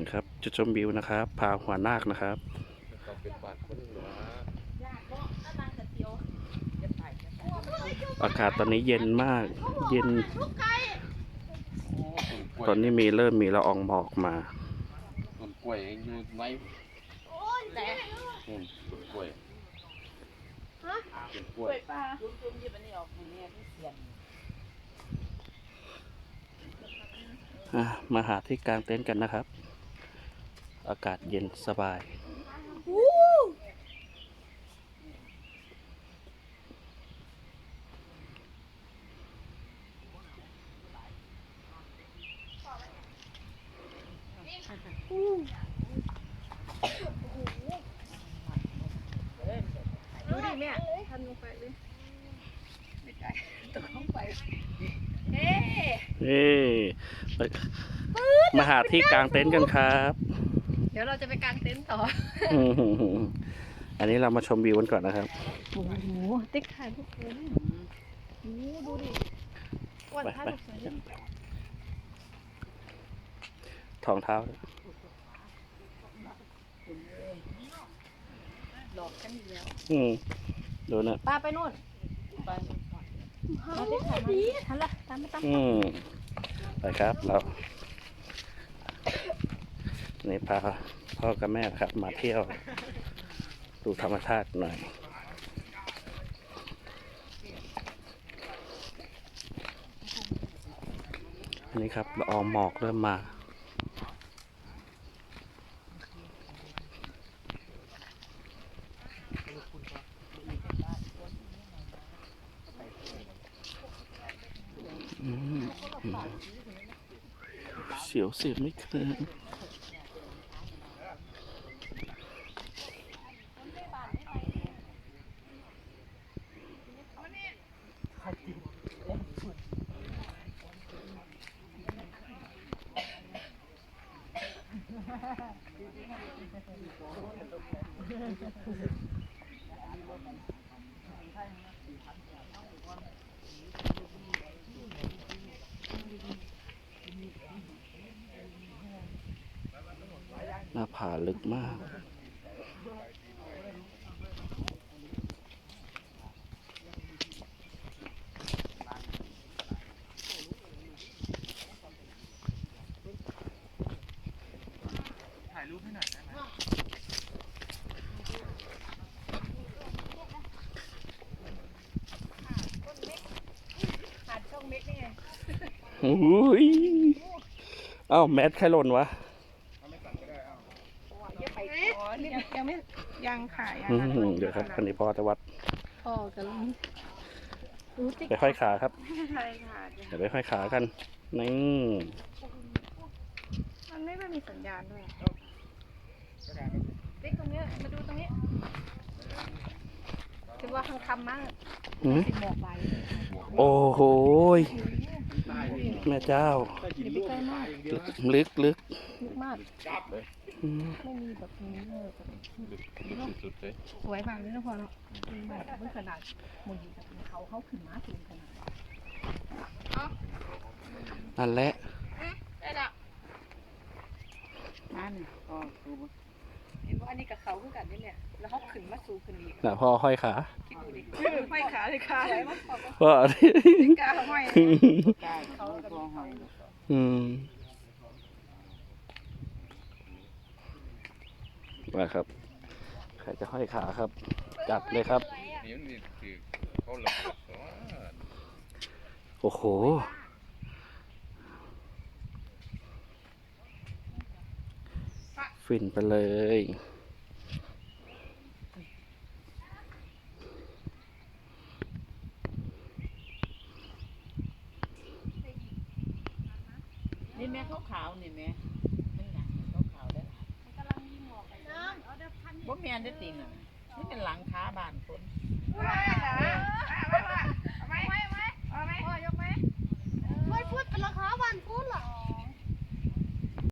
นะครับจุดชมวิวนะครับพาหัวนาคนะครับอากาศตอนนี้เย็นมาก เย็น ตอนนี้มีเริ่มมีละอองหมอกมาต้นกล้วยอยู่ไว้อืมต้นกล้วยต้นกล้วยอะมาหาที่กลางเต็นท์กันนะครับ อากาศเย็นสบาย ดูดิแม่ทันลงไปเลยไม่ไกลตกลงไปเอ๊ะเอ้ไปมาหาที่กลางเต็นท์กันครับ เดี๋ยวเราจะไปกางเต็นท์ต่ออืมอันนี้เรามาชมวิวกันก่อนนะครับ โอ้โหติ๊กถ่ายรูปเลยโอ้โหดูดิอ้วันท่ารูปสวยดิทองเท้าหลอกกันอีกแล้วอืมดูนะป้าไปนู่นไปเราติ๊กถ่ายมาทันละตามมาตามอืมไปครับเรา นี่พาพ่อกับแม่ครับ มาเที่ยว ดูธรรมชาติหน่อย อันนี้ครับละอองหมอกเริ่มมาเสียวเสียบไม่เคย หน้าผาลึกมาก ขาดช่องเม็กนี่ไง อุ้ยเอ้าแมทใครหล่นวะอ๋อนี่ยังไม่ยังค่ะยังอืมเดี๋ยวครับคันนี้พอจะวัดพ่อกันดูติ๊กไปห้อยขาครับ ใช่ค่ะเดี๋ยวไปห้อยขากันนี่มันไม่ได้มีสัญญาณด้วยติ๊กตรงเนี้ยมาดูตรงนี้คิดว่าคังคำมากหืมติดหมอกไปโอ้โหย แม่เจ้า อย่าไปใกล้มากลึกลึกลึกมาก อืมไม่มีแบบนี้เลยแบบสุดๆเลยสวยมากเลยนะพ่อเนาะแบบไม่ขนาดมุนแบบเขาเขาขึ้นมาสูงขนาดนั้นนั่นแหละได้ละนั่นอ๋อเห็นว่าอันนี้กับเขาคือกันนี่เนี่ยแล้วเขาขึ้นมาสูงขึ้นอีกน่ะพ่อห้อยขา คิดดูดิห้อยขาเลยค่ะสวยมากพ่อพ่อกาห้อยเขากับเขาอืมมาครับ ใครจะห้อยขาครับ จัดเลยครับ นี่มันนี่คือเขาหลับอ๋อโอ้โห ฟินไปเลย นี่แม่ขาวขาวๆนี่แม่มันหนังขาวขาวๆได้บ่แม่นได้ติ่งอะนี่เป็นหลังคาบ้านคน